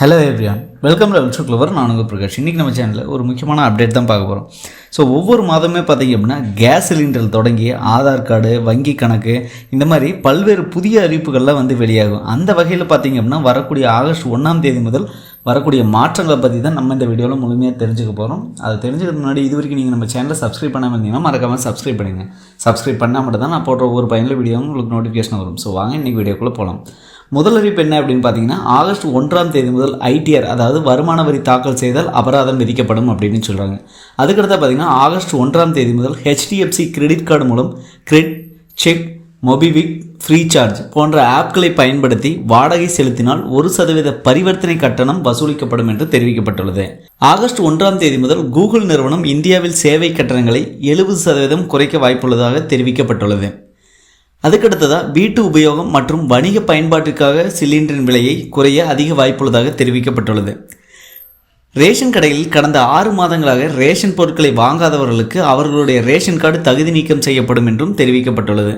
Hello everyone welcome level to clever நான் உங்கள் பிரகாஷ். இன்றைக்கி நம்ம சேனலில் ஒரு முக்கியமான அப்டேட் தான் பார்க்க போகிறோம் ஸோ ஒவ்வொரு மாதமே பார்த்தீங்க அப்படின்னா கேஸ் சிலிண்டர் தொடங்கி ஆதார் கார்டு வங்கி கணக்கு இந்த மாதிரி பல்வேறு புதிய அறிவிப்புகள்லாம் வந்து வெளியாகும். அந்த வகையில் பார்த்தீங்க அப்படின்னா வரக்கூடிய ஆகஸ்ட் ஒன்றாம் தேதி முதல் வரக்கூடிய மாற்றங்களை பற்றி தான் நம்ம இந்த வீடியோவில் முழுமையாக தெரிஞ்சுக்க போகிறோம் அதை தெரிஞ்சுக்கிறதுக்கு முன்னாடி இது வரைக்கும் நீங்கள் நம்ம சேனலை சப்ஸ்கிரைப் பண்ணாமல் இருந்தீங்கன்னா மறக்காமல் சப்ஸ்கிரைப் பண்ணுங்கள் சப்ஸ்கிரைப் பண்ணால் மட்டும் தான் நான் போடுற ஒவ்வொரு பயனில் வீடியோவும் உங்களுக்கு நோட்டிஃபிகேஷன் வரும். ஸோ வாங்க இன்றைக்கி வீடியோக்குள்ளே போகலாம் முதல் அறிவிப்பு என்ன அப்படின்னு பார்த்தீங்கன்னா ஆகஸ்ட் ஒன்றாம் தேதி முதல் ஐடிஆர் அதாவது வருமான வரி தாக்கல் செய்தால் அபராதம் விதிக்கப்படும் அப்படின்னு சொல்கிறாங்க அதுக்கடுத்து பார்த்தீங்கன்னா ஆகஸ்ட் ஒன்றாம் தேதி முதல் ஹெச்டிஎஃப்சி கிரெடிட் கார்டு மூலம் கிரெட் செக் மொபிவிக் ஃப்ரீசார்ஜ் போன்ற ஆப்களை பயன்படுத்தி வாடகை செலுத்தினால் ஒரு சதவீத பரிவர்த்தனை கட்டணம் வசூலிக்கப்படும் என்று தெரிவிக்கப்பட்டுள்ளது. ஆகஸ்ட் ஒன்றாம் தேதி முதல் கூகுள் நிறுவனம் இந்தியாவில் சேவை கட்டணங்களை எழுபது சதவீதம் குறைக்க வாய்ப்புள்ளதாக தெரிவிக்கப்பட்டுள்ளது. அதுக்கடுத்ததாக வீட்டு உபயோகம் மற்றும் வணிக பயன்பாட்டிற்காக சிலிண்டரின் விலையை குறைய அதிக வாய்ப்புள்ளதாக தெரிவிக்கப்பட்டுள்ளது. ரேஷன் கடையில் கடந்த ஆறு மாதங்களாக ரேஷன் பொருட்களை வாங்காதவர்களுக்கு அவர்களுடைய ரேஷன் கார்டு தகுதி நீக்கம் செய்யப்படும் என்றும் தெரிவிக்கப்பட்டுள்ளது.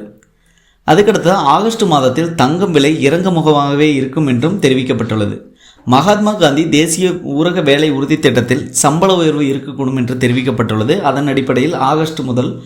அதுக்கடுத்து ஆகஸ்ட் மாதத்தில் தங்கம் விலை இறங்க முகமாகவே இருக்கும் என்றும் தெரிவிக்கப்பட்டுள்ளது. மகாத்மா காந்தி தேசிய ஊரக வேலை உறுதி திட்டத்தில் சம்பள உயர்வு இருக்கக்கூடும் என்று தெரிவிக்கப்பட்டுள்ளது. அதன் அடிப்படையில் ஆகஸ்ட் முதல்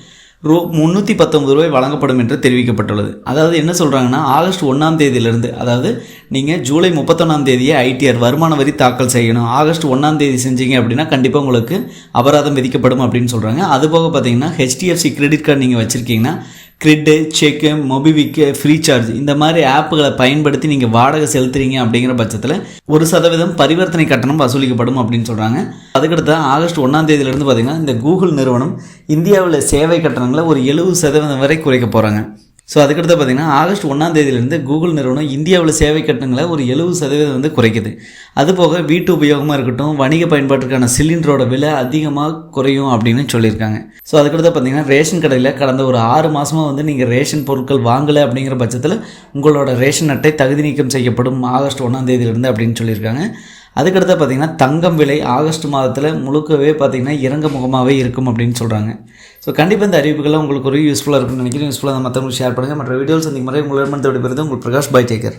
ரூ முந்நூற்றி பத்தொம்பது ரூபாய் வழங்கப்படும் என்று தெரிவிக்கப்பட்டுள்ளது. அதாவது என்ன சொல்கிறாங்கன்னா ஆகஸ்ட் ஒன்றாம் தேதியிலிருந்து அதாவது நீங்கள் ஜூலை முப்பத்தொன்னாம் தேதியே ஐடிஆர் வருமான வரி தாக்கல் செய்யணும். ஆகஸ்ட் ஒன்றாம் தேதி செஞ்சீங்க அப்படின்னா கண்டிப்பாக உங்களுக்கு அபராதம் விதிக்கப்படும் அப்படின்னு சொல்கிறாங்க அதுபோக பார்த்தீங்கன்னா ஹெச்டிஎஃப்சி கிரெடிட் கார்டு நீங்கள் வச்சுருக்கீங்கன்னா கிரிட்டு செக்கு மொபிவிக்கு ஃப்ரீ சார்ஜ் இந்த மாதிரி ஆப்புகளை பயன்படுத்தி நீங்கள் வாடகை செலுத்துறீங்க அப்படிங்கிற பட்சத்தில் ஒரு சதவீதம் பரிவர்த்தனை கட்டணம் வசூலிக்கப்படும் அப்படின்னு சொல்கிறாங்க அதுக்கடுத்து ஆகஸ்ட் ஒன்றாம் தேதியிலேருந்து பார்த்தீங்கன்னா இந்த கூகுள் நிறுவனம் இந்தியாவில் சேவை கட்டணங்களை ஒரு எழுபது சதவீதம் வரை குறைக்க போகிறாங்க ஸோ அதுக்கடுத்து பார்த்தீங்கன்னா ஆகஸ்ட் ஒன்றாம் தேதியிலேருந்து கூகுள் நிறுவனம் இந்தியாவில் சேவை கட்டணங்களை ஒரு எழுபது சதவீதம் வந்து குறைக்குது. அதுபோக வீட்டு உபயோகமாக இருக்கட்டும் வணிக பயன்பாட்டிற்கான சிலிண்டரோட விலை அதிகமாக குறையும் அப்படின்னு சொல்லியிருக்காங்க. ஸோ அதுக்கடுத்து பார்த்தீங்கன்னா ரேஷன் கடையில் கடந்த ஒரு ஆறு மாதமாக வந்து நீங்கள் ரேஷன் பொருட்கள் வாங்கலை அப்படிங்கிற பட்சத்தில் உங்களோட ரேஷன் அட்டை தகுதி நீக்கம் செய்யப்படும் ஆகஸ்ட் ஒன்றாம் தேதியிலேருந்து அப்படின்னு சொல்லியிருக்காங்க. அதுக்கடுத்து பார்த்தீங்கன்னா தங்கம் விலை ஆகஸ்ட் மாதத்தில் முழுக்கவே பார்த்தீங்கன்னா இறங்க முகமாகவே இருக்கும் அப்படின்னு சொல்கிறாங்க ஸோ கண்டிப்பாக இந்த அறிவிப்புகள்லாம் உங்களுக்கு ஒரு யூஸ்ஃபுல்லாக இருக்கும்னு நினைக்கிறேன். யூஸ்ஃபுல்லாக மற்றவங்களுக்கு ஷேர் பண்ணுங்கள் மற்ற வீடியோஸ் சந்திக்கும் மாதிரி உங்களிடமிருந்து விடைபெறுது உங்கள் பிரகாஷ் பாய் டேக்கர்.